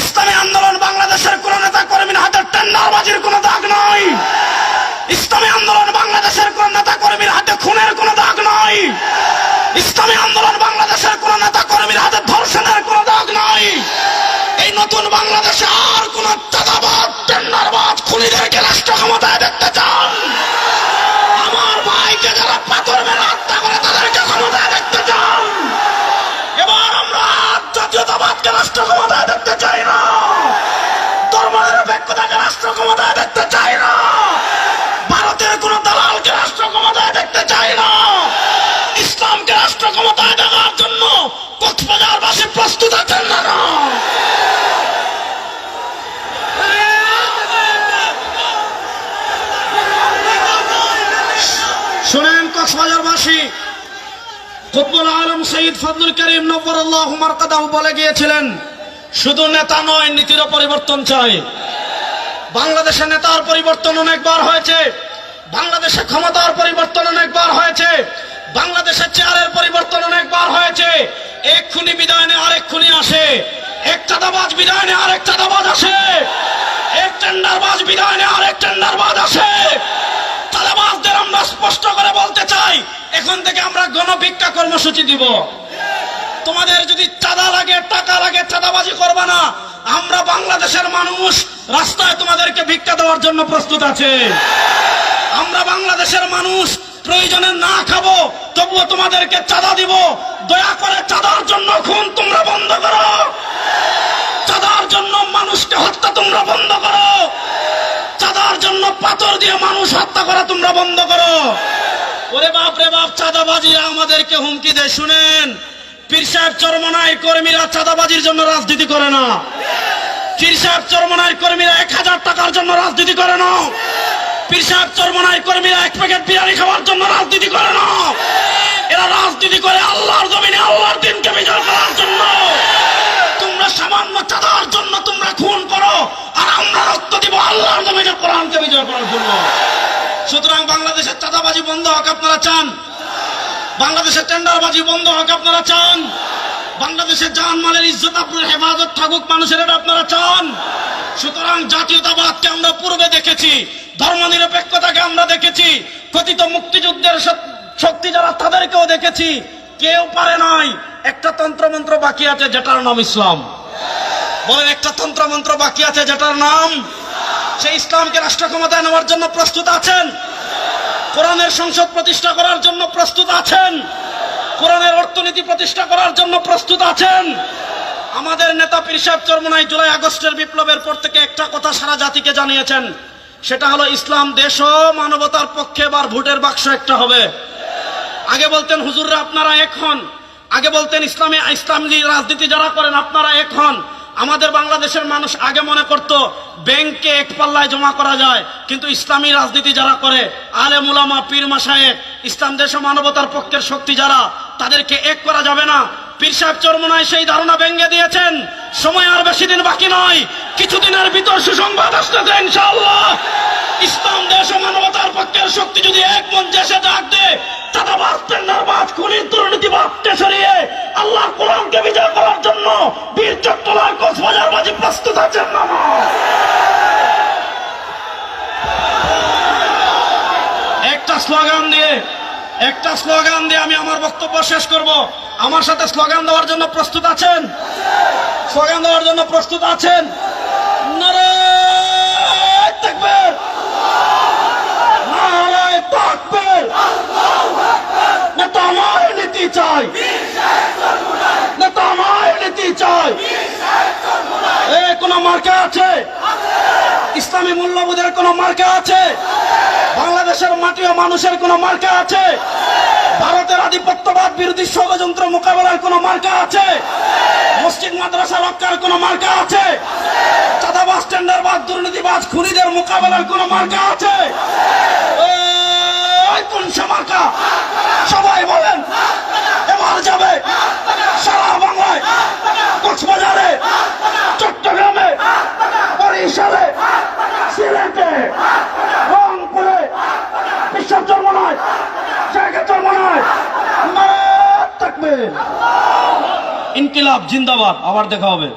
ইসলামী আন্দোলন বাংলাদেশের কোন নেতা কর্মীর হাতে টেন্ডারবাজির কোন দাগ নয় ইসলামী আন্দোলন বাংলাদেশের কোন নেতা কর্মীর হাতে খুনের কোন দাগ নাই। ইসলামী আন্দোলন বাংলাদেশের কোন নেতা কর্মীর হাতে ধর্ষণের কোন দাগ নাই। এই নতুন বাংলাদেশে আর কোন চাঁদাবাদ খুনিদেরকে কক্সবাজারবাসী প্রস্তুত আছেন না শুনেন কক্সবাজারবাসী, কুতবুল আলম সঈদ ফজলুল করিম নব্বর আল্লাহ মারকাদাহ বলে গিয়েছিলেন, শুধু নেতা নয় নীতিরও পরিবর্তন চাই। বাংলাদেশে নেতার পরিবর্তন অনেকবার হয়েছে, বাংলাদেশে ক্ষমতার পরিবর্তন অনেকবার হয়েছে বাংলাদেশের চেয়ারের পরিবর্তন অনেকবার হয়েছে এক বিদায় নিয়ে আরেক খুনি আসে। এক চাঁদাবাজ বিদায় নিয়ে আরেক চাঁদাবাজ আসে। এক টেন্ডারবাজ বিদায় নিয়ে আরেক টেন্ডারবাজ আসে। চাঁদাবাজদের আমরা স্পষ্ট করে বলতে চাই, এখন থেকে আমরা গণভিক্ষা কর্মসূচি দিব। তোমাদের যদি চাঁদা লাগে, টাকা লাগে, চাঁদাবাজি করবে না, আমরা বাংলাদেশের মানুষ, রাস্তায় তোমাদেরকে ভিক্ষা দেওয়ার জন্য প্রস্তুত আছে। আমরা বাংলাদেশের মানুষ প্রয়োজনে না খাব, তবুও তোমাদেরকে চাঁদা দিব। দয়া করে চাঁদার জন্য খুন তোমরা বন্ধ করো। চাঁদার জন্য মানুষকে হত্যা তোমরা বন্ধ করো। চাঁদার জন্য পাথর দিয়ে মানুষ হত্যা করা তোমরা বন্ধ করো। ওরে বাপ রে বাপ, চাঁদাবাজিরা আমাদেরকে হুমকি দেয়, শুনেন? পীর সাহেব চরমনায় কর্মীরা চাঁদাবাজির জন্য রাজনীতি করে না। পীর সাহেব চরমনায় কর্মীরা এক হাজার টাকার জন্য রাজনীতি করে না। পীর সাহেব চরমনায় কর্মীরা এক প্যাকেট বিরিয়ানি খাওয়ার জন্য রাজনীতি করে না। এরা রাজনীতি করে আল্লাহর জমিনে আল্লাহর দিনকে বিজয় করার জন্য। তোমরা সামান্য চাঁদার জন্য তোমরা খুন করো, আর আমরা রক্ত দিব আল্লাহর জমিনে কোরআনকে বিজয় করার জন্য। সুতরাং বাংলাদেশের চাঁদাবাজি বন্ধ হোক, আপনারা চান? বাংলাদেশের টেন্ডারবাজি বন্ধ হোক, আপনারা চান? বাংলাদেশের জানমালের ইজ্জত আপনার হেফাজত থাকুক, মানুষের আপনারা চান? সুতরাং জাতীয়তাবাদকে আমরা পূর্বে দেখেছি, ধর্মনিরপেক্ষতাকে আমরা দেখেছি, কথিত মুক্তিযুদ্ধের শক্তি যারা তাদেরকেও দেখেছি, কেউ পারে নাই। একটা তন্ত্রমন্ত্র বাকি আছে যেটার নাম ইসলাম। বলেন, একটা তন্ত্রমন্ত্র বাকি আছে যেটার নাম? সেই ইসলামকে রাষ্ট্র ক্ষমতায় নেওয়ার জন্য প্রস্তুত আছেন? কোরআনের সংসদ প্রতিষ্ঠা করার জন্য প্রস্তুত আছেন? কোরআনের অর্থনীতি প্রতিষ্ঠা করার জন্য প্রস্তুত আছেন? আমাদের নেতা পিরসাব চরমনাই জুলাই আগস্টের বিপ্লবের পর থেকে একটা কথা সারা জাতিকে জানিয়েছেন। সেটা হলো ইসলাম দেশ ও মানবতার পক্ষে এবার ভোটের বাক্স একটা হবে। আগে বলতেন, হুজুররা, আপনারা এক হন। আগে বলতেন, ইসলামী ইসলামী রাজনীতি যারা করেন, আপনারা এখন আমাদের বাংলাদেশের মানুষ আগে মনে করত, ব্যাংকে এক পাল্লায় জমা করা যায়। কিন্তু ইসলামী রাজনীতি যারা করে, আলে মুলামা, পীর মাসায়েক ইসলাম দেশ মানবতার পক্ষের শক্তি যারা, তাদেরকে এক করা যাবে না। পীর সাহেব চরমনায় সেই ধারণা ভেঙে দিয়েছেন। সময় আর বেশি দিন বাকি নয়। কিছুদিনের ভিতর সুসংবাদ আসতেছে, ইনশাআল্লাহ। ইসলাম, দেশ ও মানবতার পক্ষের শক্তি যদি এক মঞ্চে এসে ডাক দেয় চাঁদাবাজ টেন্ডারবাজ খুনির দুর্নীতিবাদকে সরিয়ে আল্লাহ কোরআনকে বিজয় করার জন্য বীর চট্টলার কক্সবাজারবাজি প্রস্তুত আছেন না একটা স্লোগান দিয়ে একটা স্লোগান দিয়ে আমি আমার বক্তব্য শেষ করব। আমার সাথে স্লোগান দেওয়ার জন্য প্রস্তুত আছেন? স্লোগান দেওয়ার জন্য প্রস্তুত আছেন? চাই নেতা আমার নীতি চাই এ কোন মার্কা আছে? ইসলামী মূল্যবোধের কোন মার্কা আছে? বাংলাদেশের মাটি ও মানুষের কোন মার্কা আছে? ভারতের আধিপত্যবাদ বিরোধী ষড়যন্ত্র মোকাবেলার কোন মার্কা আছে? মসজিদ মাদ্রাসা রক্ষার কোন মার্কা আছে? চাঁদাবাজ, টেন্ডারবাজ, দুর্নীতিবাজ, খুনিদের মোকাবেলার কোন মার্কা আছে? সবাই বলেন, এবার যাবে। ইনকিলাব জিন্দাবাদ। আবার দেখা হবে।